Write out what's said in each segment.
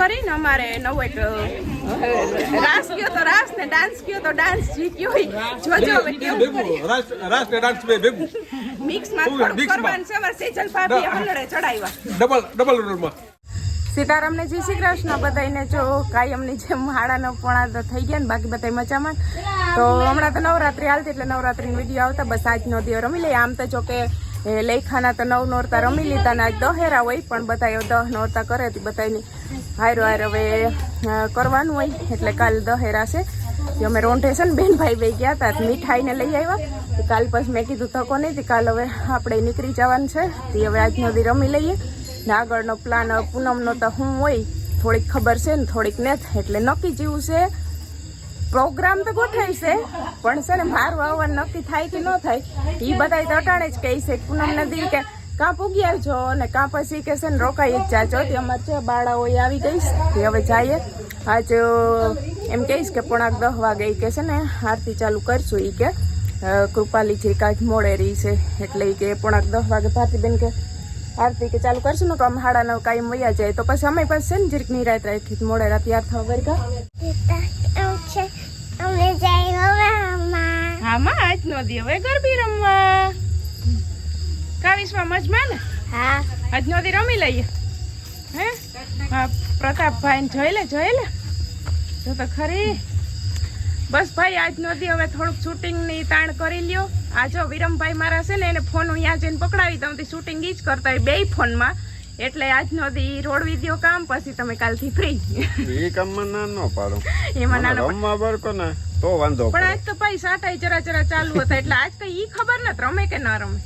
કરીને અમારે નવો એક રાસ કયો તો રાસ ને ડાન્સ કયો તો ડાન્સ હોય. જોજો હવે કેવું રાસ રાસ ને ડાન્સ બે ભેગું મિક્સમાં થોડું કરવાનું છે. અમારે સેજલ ભાભી હલડે ચડાવ્યા. ડબલ ડબલ રોલમાં સીતારામને જય શ્રી કૃષ્ણ. બધાને જો કાયમની જેમ હાડાનો પોણા તો થઈ ગયા ને બાકી બધા મજામાં. તો હમણાં તો નવરાત્રી હાલતી એટલે નવરાત્રીનો વીડિયો આવતા બસ આજનો દિવસ રમી લઈએ. આમ તો જો કે એ લેખાના તો નવ નોરતા રમી લીધા ને આજ દહેરા હોય પણ બધા દહ નોરતા કરે તે બધાની હારો હાર હવે કરવાનું હોય. એટલે કાલ દહેરા છે. જે અમે રોંઢે છે ને બેનભાઈ ભાઈ ગયા હતા મીઠાઈને લઈ આવ્યા. કાલ પછી મેં કીધું તકો નહીં કાલ હવે આપણે નીકળી જવાનું છે. તે હવે આજ દી રમી લઈએ. ને આગળનો પ્લાન પૂનમનો તો હું હોય. થોડીક ખબર છે ને, થોડીક નથી. એટલે નક્કી જેવું છે પ્રોગ્રામ તો ગોઠવાય છે, પણ છે ને મારું આવવાનું નક્કી થાય કે ન થાય એ બધા અટાણે જ કહે છે. કે પૂનમ નદી કે કાં પૂગી આવજો અને કાં પછી કે છે ને રોકાઈ જ જાજો. તે અમારે છે બાળાઓ આવી ગઈશ તે હવે જઈએ. આજ એમ કહીશ કે પોણાક દસ વાગે કે છે ને આરતી ચાલુ કરશું એ કે. કૃપાલી જે કાંઈક મોડે રહી છે, એટલે એ કે પોણાક દસ વાગે ભારતીબેન કે આરતી કે ચાલુ કરશું ને તો આમ હાડા કાંઈ મૈયા જાય. તો પછી અમે પાસે છે ને જીરીક નિરાત રાખી મોડે રાત યાર થવા વર્ગા અમે જઈ હવામાં હા આજ નો દી હવે ગરબી રમવા. કાવીસમાં મજમાં ને હા. આજ નો દી રમી લઈએ. હે? હા પ્રતાપભાઈ ને જોઈ લે જોઈ લે. જો તો ખરી. બસ ભાઈ આજ નો દી હવે થોડુંક શૂટિંગની તાણ કરી લ્યો. આ જો વિરમભાઈ મારા છે ને એને ફોન હું અહીંયા જઈને પકડાવી દઉં. શૂટિંગ ઈ જ કરતા હોય બે ફોનમાં. એટલે આજનો દી રોડવી દો કામ પછી તમે કાલથી ફ્રી એ કામમાં ના ન પાડો. એમાં નાનો રમવા બરકો ને. તો વાંધો પણ આજ તો ભાઈ સાટાઈ જરા જરા ચાલુ હતા એટલે આજ તો ઈ ખબર ન રમે કે ના રમે.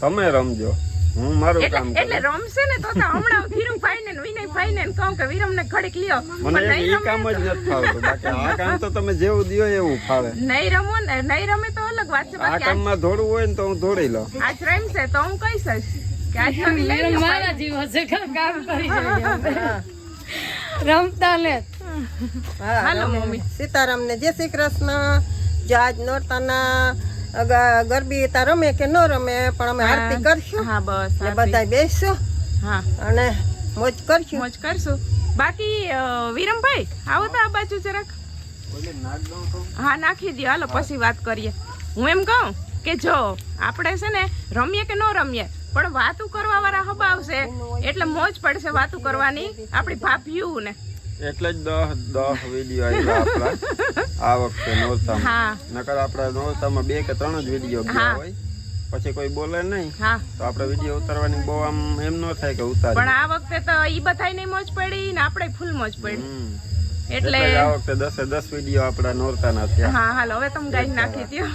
તમે રમજો. હું મારું કામ એટલે રમશે ને તો તો હમણાં ધીરુભાઈ ને વિનયભાઈ ને કહું કે વિરમ ને ઘડીક લ્યો. મને ઈ કામ જ નથી ફાવતું. બાકી આ કામ તો તમે જેવું દિયો એવું ફાવે. નહીં રમો ને નહીં રમે તો અલગ વાત છે. આ કામમાં કામમાં હોય ને તો હું ધોડી લઉં. આજ રમશે તો હું કહીશ કે આજ તો મારા જીવો છે કામ કામ કરી જાય રમતા ને હાલો મમ્મી. સીતારામ ને જય શ્રી કૃષ્ણ. જો આજ નોરતાના ગરબી તા રમે કે ન રમે પણ અમે આરતી કરશું હા બસ બધા બેસશું હા. અને મોજ કરશું. મોજ કરશું. બાકી વિરમભાઈ આવો તો આ બાજુ જરાક. હા નાખી દો હાલો પછી વાત કરીએ. હું એમ કહું કે જો આપણે છે ને રમીએ કે ન રમીએ પણ વાતું કરવા વાળા હબાવશે એટલે મોજ પડશે વાતું કરવાની આપણી ભાભીયું ને એટલે જ દહ દહ વીડિયો આવ્યા આપણા. આ વખતે નોરતામાં હા. નકર આપણા નોરતામાં બે કે ત્રણ જ વીડિયો ગયા હોય. પછી કોઈ બોલે નહીં. હા. તો આપણે વીડિયો ઉતારવાની બહુ આમ એમ ન થાય કે પણ આ વખતે તો ઈ બધાય મોજ પડી ને આપણે ફૂલ મોજ પડી. એટલે એટલે આ વખતે દસે દસ વીડિયો આપણા નોરતાના થયા. હા હાલો હવે તમે ગાઈ નાખી દો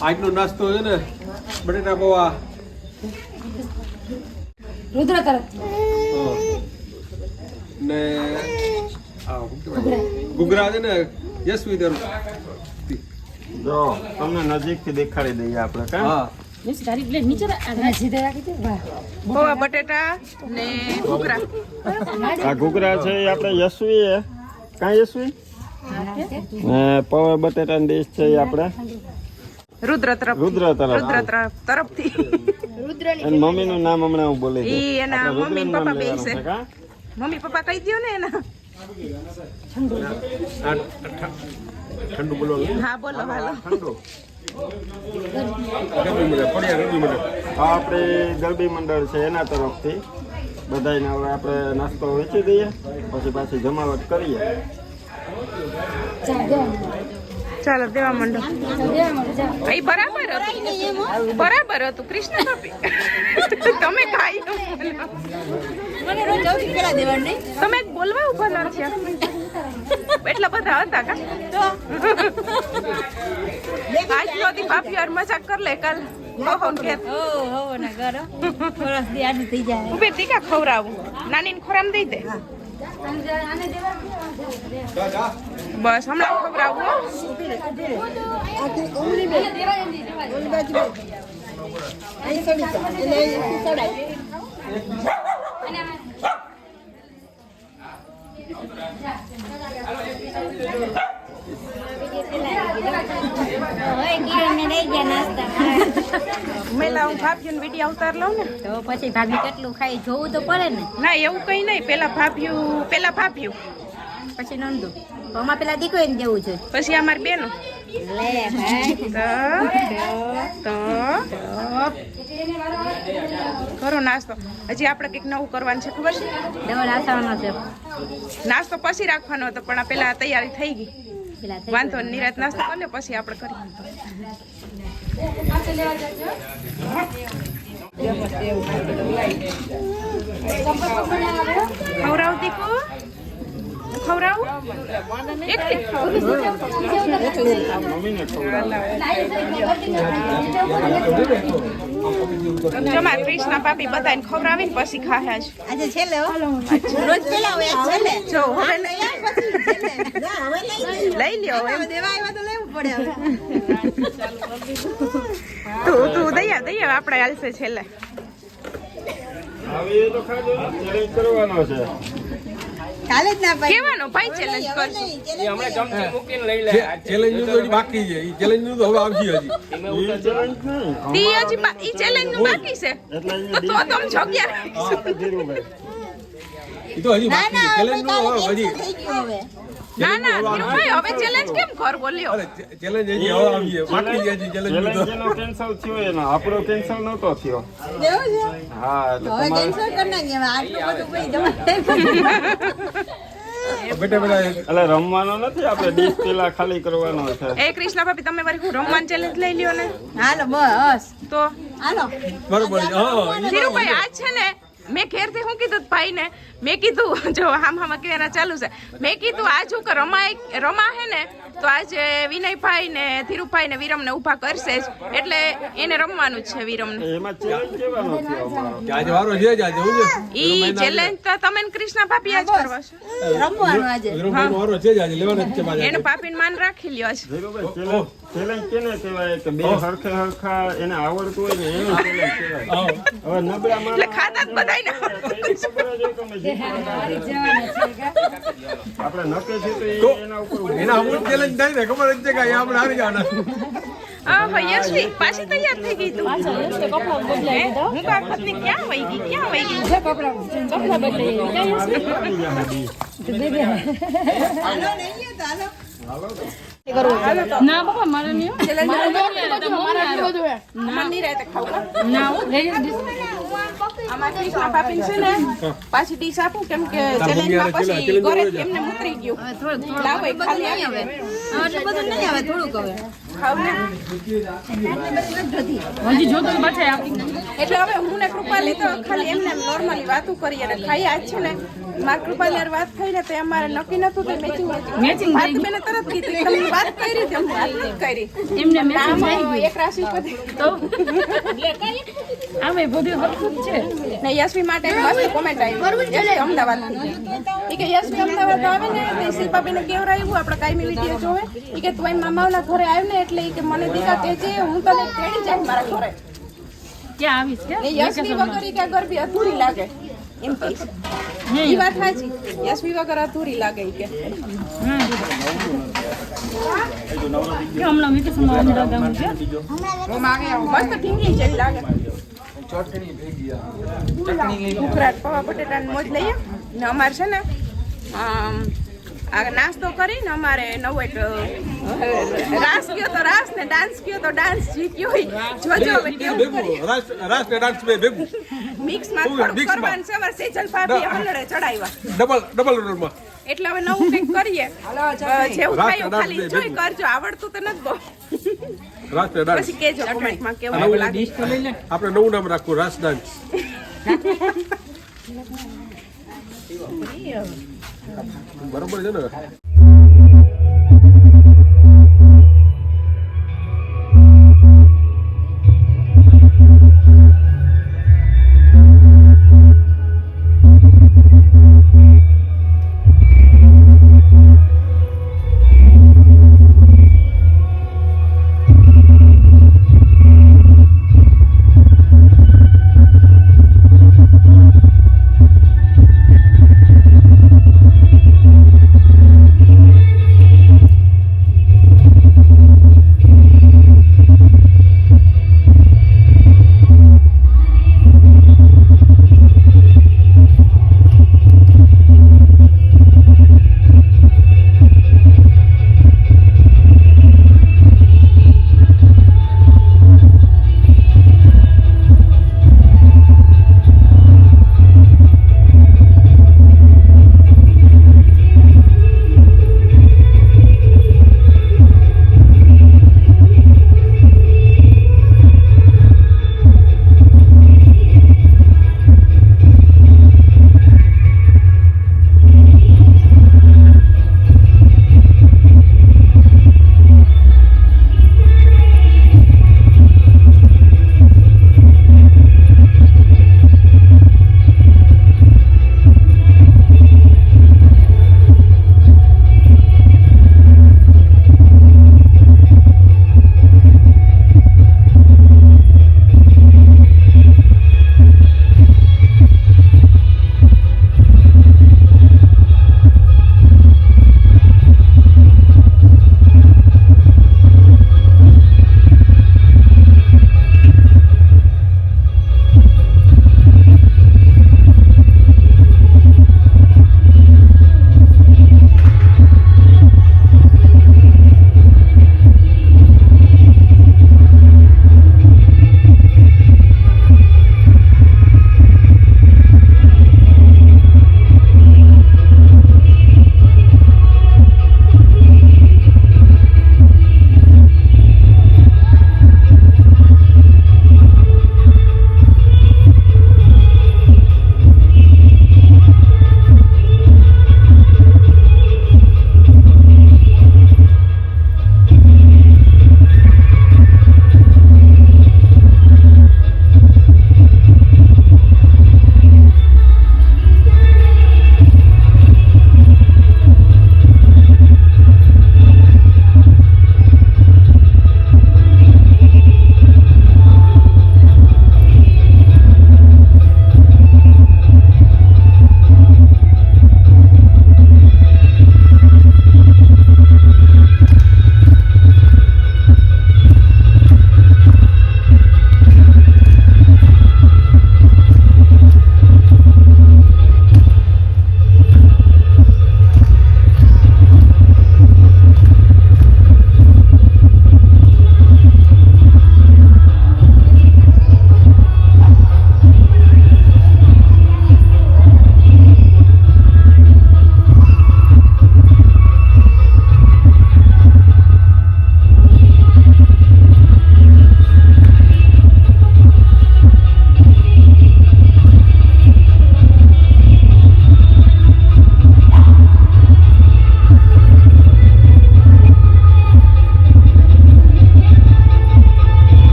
આજનો નાસ્તો છે ને બટેટા પૌવા. રુદ્ર તરફ ને ગુગરા ઘૂઘરા. છે ને યશવી તરફ જો તમને નજીકથી દેખાડી દઈએ આપણે કા? હા. પૌવા બટેટા ને ઘૂઘરા. આ ઘૂઘરા છે આપણે યશવી કાં યશવી? ને પૌવા બટેટાની ડીશ છે એ આપણે. રુદ્ર તરફ રુદ્ર તરફ રુદ્ર તરફ તરફથી અને મમ્મીનું નામ હમણાં હું બોલે ઈ એના મમ્મી ને પપ્પા બે છે. છે, મમ્મી પપ્પા કહી દો ને એના. ઠંડુ બોલવાનું હા બોલો હાલો. ઠંડુ. આપણે ગરબી મંડળ છે એના તરફથી. બધાને હવે આપણે નાસ્તો વેચી દઈએ પછી પાછી જમાવટ કરીએ. ચાલો દેવા માંડો. એ બરાબર હતું. બરાબર હતું. કૃષ્ણ ભાભી. તમે ખાઈ તમે બોલવા ઊભા ના છે એટલા બધા હતા કા? આજ નહોતી પાપી યાર મજાક કર લે કાલ. ખવરાવું કે ઓ હો ના ઘર થોડા દી આટલું થઈ જાય. ઉભે ટીકા ખવડાવું. નાની ખોરામ દઈ દે. બસ હમણાં ખબર નાસ્તા મેલા હું ભાભીનો વીડિયો અવતાર લઉં ને? તો પછી ભાભી કેટલું ખાઈ જોવું તો પડે ને. ના એવું કઈ નહીં. પેલા ભાભ્યું પેલા ભાભ્યું પછી નંદુ. તો પેલા દીકરીને દેવું છે. પછી અમારી બેનો. લે તો તો કરો નાસ્તો. હજી આપણે કંઈક નવું કરવાનું છે ખબર છે? છે. નાસ્તો પછી રાખવાનો હતો પણ આ પેલા તૈયારી થઈ ગઈ. વાંધો નહીં, નિરાત નાસ્તો કરી લે પછી આપણે કરી ખવડાવ દીકુ? ખવડાવું? મમ્મીને ખવડાવો. પાપી બધાને ખવડાવીને પછી છે આજે છેલ્લે રોજ પેલા હોય છેલ્લે. જો હવે લઈ લ્યો દેવા આવ્યા તો લેવું પડે હવે. તું તું દયા દયા આપણે હાલશે છેલ્લે. હવે એ તો ખાધો ને, કરવાનો છે કાલે જ ના પાડી. કેવાનો ભાઈ ચેલેન્જ કરશું? ચેલેન્જનું તો હજી બાકી છે. ઈ ચેલેન્જનું તો હવે આવશે હજી. એ challenge નહીં. ઈ હજી ઈ ચેલેન્જનું બાકી છે. એટલે તો તો તમે જગ્યા રાખીશું. હા, તો હજી બાકી ના છે હવે ચેલેન્જનું હજી. cancel થઈ ગયું હવે. ના ના ધીરુભાઈ હવે ચેલેન્જ કેમ કરવો લ્યો ચેલેન્જ હજી હવે આવી બાકી હજી ચેલેન્જ તો Challenge એનો થયો એનો આપણો cancel નહોતો થયો. દેવું છે? હા એટલે હવે કેન્સલ કરી નાખીએ આટલું બધું ભાઈ જવા બેટા બેટા એટલે રમવાનો નથી આપણે ડીશ પેલા ખાલી કરવાનો છે. એ કૃષ્ણ ભાભી તમે મારી હું રમવાન ચેલેન્જ લઈ લ્યો ને? હાલો બસ. તો? હાલો. બરોબર ધીરુભાઈ આજ છે ને મેં ઘેરથી શું કીધું, ભાઈને, મેં કીધું, જો આમ આમ અત્યારે ચાલુ છે. મેં કીધું, આ છોકરો રમાય, રમા હે ને તો આજે વિનયભાઈ ને ધીરુભાઈ ને વિરમ ને ઊભા કરશે જ. એટલે એને રમવાનું જ છે વિરમ ને ઈ ચેલેન્જ તો તમે કૃષ્ણ પાપી આજ કરવા છે. રમવાનું આજે. વિરમભાઈનો વારો છે જ આજે લેવાનો જ છે મારે એને પાપીને માન રાખી લ્યો છે ધીરુભાઈ challenge- challenge કેને કહેવાય? કે બે હરખે હરખા એને આવડતું હોય ને એને challenge કહેવાય. હવે નબળા માણસ એટલે ખાતા જ બધાય. આપણે છે તો એના ઉપર એના ચેલેન્જ થાય ને ખબર જ છે કે આપણે હારી જવાના. હા ભાઈ યશવી પાછી તૈયાર થઈ ગઈ તું. હે? હું કાકતની ક્યાં વહી ગઈ ક્યાં વહી ગઈ? પડી જાય દી. હાલો નહીં તો હાલો. ના બાપા મારે નહીં હો. મારે મને નહીં રહેતે ખાવું ના હો. લઈ લે. આમાં કૃષ્ણ પાપીને છે ને પાછી ડીશ આપું કેમ કે ચેલેન્જમાં હારે પછી હોય એમને ઉતરી ગયું. લાવો ખાલી આવે. હવે બધું નહીં આવે થોડુંક હવે. હજી જો તો એટલે હવે હું ને કૃપાલી તો ખાલી એમને નોર્મલી વાતો કરી અને ખાઈ આજ છે ને માર કૃપાલી વાત થઈ ને તો અમારે નક્કી નતું તે મેચિંગ Matching વાત બેને તરત કીધી. તમે વાત કરી હતી કરી. એમને મેચિંગ એક રાશિ તો? આમે બધું હરખું છે. ને યશવી માટે મસ્ત કોમેન્ટ આવી યશવી અમદાવાદ ઈ કે યશવી અમદાવાદ આવે ને એટલે શિલ્પાબેને કેવરાયું આપણે કાયમી વીડિયો જોવે. ઈ કે તું એમ ઘરે આવ્યો ને એટલે ઈ કે મને દીકા કહેજે હું તને તેડી જાય મારા ઘરે. ક્યાં આવીશ કે? યશવી વગર ઈ કે ગરબી અધૂરી લાગે. એમ કે ઈ વાત સાચી. યશવી વગર અધૂરી લાગે કે. હમણાં અમદાવાદ આવું છે. મસ્ત ઢીંગલી જેવી લાગે. ઉખરાટ પવા બટેટાની મોજ લઈએ ને અમારે છે ને આ નાસ્તો કરીને અમારે નવો એક રાસ કયો તો રાસ ને ડાન્સ કયો તો ડાન્સ જીત્યો હોય. જોજો હવે કેવું ભેગું. રાસ રાસ ને ડાન્સ બે ભેગું. થોડુંકમાં? કરવાનું છે અમારે સેજલ ભાભી હલડે ચડાવ્યા. ડબલ ડબલ રોલમાં એટલે હવે નવું કંઈક કરીએ. જેવું થાય ખાલી જોઈ કરજો. આવડતું તો નથી બહુ. પછી કેજો કોમેન્ટમાં કેવું લાગે. આપણે નવું નામ રાખવું રાસ ડાન્સ બરોબર છે ને?